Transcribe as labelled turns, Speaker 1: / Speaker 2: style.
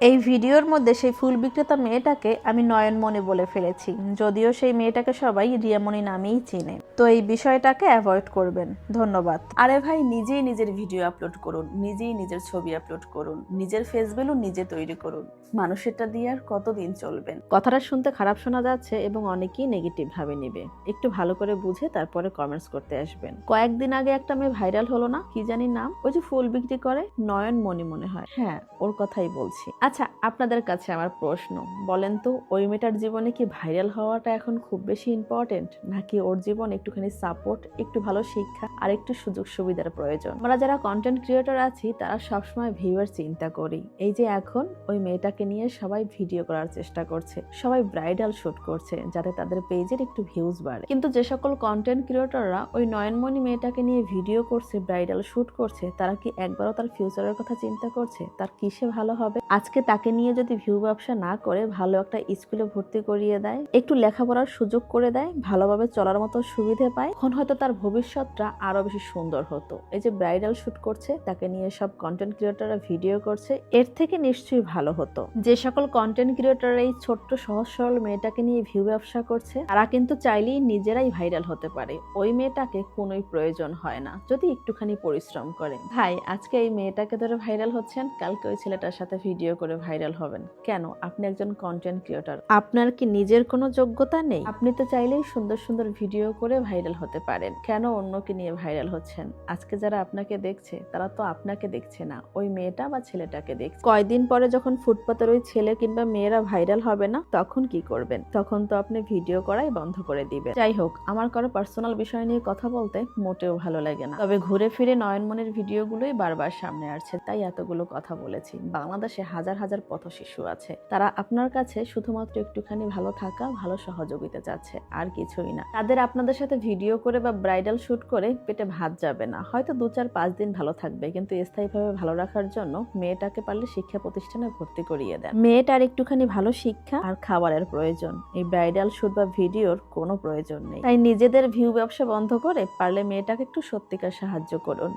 Speaker 1: এই ভিডিওর মধ্যে সেই ফুল বিক্রেতা মেয়েটাকে আমি নয়নমণি বলে ফেলেছি যদিও সেই মেয়েটাকে সবাই রিয়ামণি নামেই চিনে। তো এই বিষয়টাকে অ্যাভয়েড করবেন। ধন্যবাদ।
Speaker 2: আরে ভাই নিজেই নিজের ভিডিও আপলোড করুন নিজেই নিজের ছবি আপলোড করুন নিজের ফেস ভ্যালু নিজে তৈরি করুন। মানুষেরটা দিয়ে আর কতদিন চলবেন
Speaker 1: কথাটা শুনতে খারাপ শোনা যাচ্ছে এবং অনেকেই নেগেটিভ ভাবে নেবে। একটু ভালো করে বুঝে তারপরে কমেন্টস করতে আসবেন। কয়েকদিন আগে একটা মেয়ে ভাইরাল হলো না? কি জানি নাম? ওই যে ফুল বিক্রি করে নয়ন মনি মনে হয়। হ্যাঁ ওর কথাই বলছি। আচ্ছা আপনাদের কাছে আমার প্রশ্ন। বলেন তো, ওই মেয়েটার জীবনে কি ভাইরাল হওয়াটা এখন খুব বেশি ইম্পর্টেন্ট নাকি ওর জীবন একটুখানি সাপোর্ট একটু ভালো শিক্ষা আর একটু সুযোগ সুবিধার প্রয়োজন? আমরা যারা কন্টেন্ট ক্রিয়েটর আছি, তারা সবসময় ভিউয়ার চিন্তা করি। এই যে এখন, ওই মেয়েটাকে নিয়ে সবাই ভিডিও করার চেষ্টা করছে। সবাই ব্রাইডাল শুট করছে, যাতে তাদের পেজের একটু ভিউজ বাড়ে। কিন্তু যে সকল কন্টেন্ট ক্রিয়েটররা ওই নয়নমণি মেয়েটাকে নিয়ে ভিডিও করছে ব্রাইডাল শুট করছে, তারা কি একবারও তার ফিউচারের কথা চিন্তা করছে? তার কিসে ভালো হবে? আজকে তাকে নিয়ে যদি ভিউ ব্যবসা না করে, ভালো একটা স্কুলে ভর্তি করিয়ে দেয়, একটু লেখাপড়ার সুযোগ করে দেয়, ভালোভাবে চলার মতো সুবিধে পায়, তখন হয়তো তার ভবিষ্যৎটা আরও বেশি সুন্দর হতো। এই যে ব্রাইডাল শুট করছে, তাকে নিয়ে সব কন্টেন্ট ক্রিয়েটররা ভিডিও করছে, এর থেকে নিশ্চয়ই ভালো হতো। যে সকল কন্টেন্ট ক্রিয়েটর এই ছোট্ট, সহজ, সরল মেয়েটাকে নিয়ে ভিউ ব্যবসা করছে, তারা কিন্তু চাইলেই নিজেরাই ভাইরাল হতে পারে। ওই মেয়েটাকে কোনোই প্রয়োজন হয় না, যদি একটুখানি পরিশ্রম করে। ভাই, আজকে এই মেয়েটাকে ধরে ভাইরাল হচ্ছেন, কালকে ওই ছেলেটার সাথে ভিডিও করে ভাইরাল হবেন। কেন? আপনি একজন কন্টেন্ট ক্রিয়েটর আপনার কি নিজের কোনো যোগ্যতা নেই? আপনি তো চাইলেই সুন্দর সুন্দর ভিডিও করে ভাইরাল হতে পারেন। কেন অন্যকে নিয়ে ভাইরাল হচ্ছেন? আজকে যারা আপনাকে দেখছে, তারা তো আপনাকে দেখছে না। ওই মেয়েটা বা ছেলেটাকে দেখছে। কয়দিন পরে যখন ফুটপাতের ওই ছেলে কিংবা মেয়েরা ভাইরাল হবে না, তখন কি করবেন? তখন তো আপনি ভিডিও করাই বন্ধ করে দিবেন। যাই হোক, আমার কারও পার্সোনাল বিষয় নিয়ে কথা বলতে মোটেও ভালো লাগে না। তবে ঘুরে ফিরে নয়নমনের ভিডিওগুলোই বারবার সামনে আসছে। তাই এতগুলো কথা বলেছি। বাংলাদেশে হাজার হাজার পথ শিশু আছে। তারা আপনার কাছে শুধুমাত্র একটুখানি ভালো থাকা, ভালো সহযোগিতা চাচ্ছে, আর কিছুই না। তাদের আপনাদের সাথে ভিডিও করে বা ব্রাইডাল শুট করে পেটে ভাত যাবে না। হয়তো দু চার পাঁচ দিন ভালো থাকবে, কিন্তু স্থায়ীভাবে ভালো রাখার জন্য মেয়েটাকে পারলে শিক্ষা প্রতিষ্ঠানে ভর্তি করিয়ে দেন। মেয়েটার একটুখানি ভালো শিক্ষা আর খাবারের প্রয়োজন। এই ব্রাইডাল শুট বা ভিডিওর কোনো প্রয়োজন নেই। তাই নিজেদের ভিউ ব্যবসা বন্ধ করে পারলে মেয়েটাকে একটু সত্যিকার সাহায্য করুন।